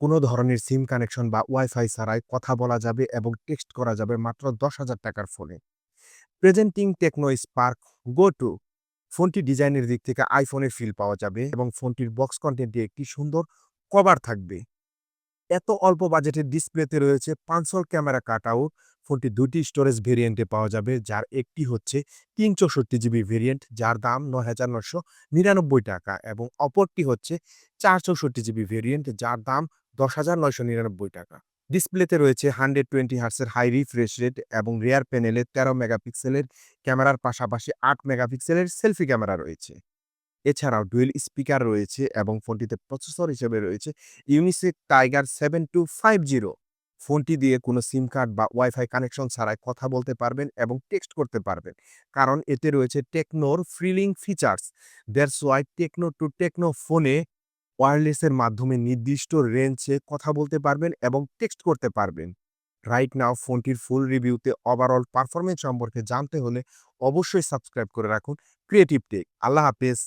কোনো ধরনের সিম কানেকশন বা ওয়াইফাই ছাড়াই কথা বলা যাবে এবং টেক্সট করা যাবে মাত্র দশ হাজার টাকার ফোনে। Presenting Tecno Spark Go two ফোনটি ডিজাইনের দিক থেকে আইফোনের ফিল পাওয়া যাবে এবং ফোনটির বক্স কন্টেন্টে একটি সুন্দর কভার থাকবে। এত অল্প বাজেটের ডিসপ্লেতে রয়েছে পাঁচশোল ক্যামেরা কাট আউট ফোনটি দুটি স্টোরেজ ভেরিয়েন্টে পাওয়া যাবে, যার একটি হচ্ছে তিন চৌষট্টি জিবি ভেরিয়েন্ট যার দাম নয় হাজার নশো নিরানব্বই টাকা এবং অপরটি হচ্ছে চার চৌষট্টি জিবি ভেরিয়েন্ট যার দাম দশ হাজার নয়শো নিরানব্বই টাকা। ডিসপ্লেতে রয়েছে হান্ড্রেড টোয়েন্টি হার্সের হাই রিফ্রেশ রেট এবং রেয়ার প্যানেলে তেরো মেগাপিক্সেলের ক্যামেরার পাশাপাশি আট মেগাপিক্সেলের সেলফি ক্যামেরা রয়েছে। এছাড়াও ডুয়েল স্পিকার রয়েছে এবং ফোনটিতে প্রসেসর হিসেবে রয়েছে Unisoc Tiger seven two five zero. ফোনটি দিয়ে কোনো সিম কার্ড বা ওয়াইফাই কানেকশন ছাড়াই কথা বলতে পারবেন এবং টেক্সট করতে পারবেন। কারণ এতে রয়েছে টেকনোর ফ্রিলিং features. That's why Tecno to Tecno ফোনে ওয়্যারলেসের মাধ্যমে নির্দিষ্ট রেঞ্জে কথা বলতে পারবেন এবং টেক্সট করতে পারবেন। রাইট নাও ফোনটির ফুল রিভিউতে ওভারঅল পারফরমেন্স সম্পর্কে জানতে হলে অবশ্যই সাবস্ক্রাইব করে রাখুন। ক্রিয়েটিভ টেক আল্লাহ হাফেজ।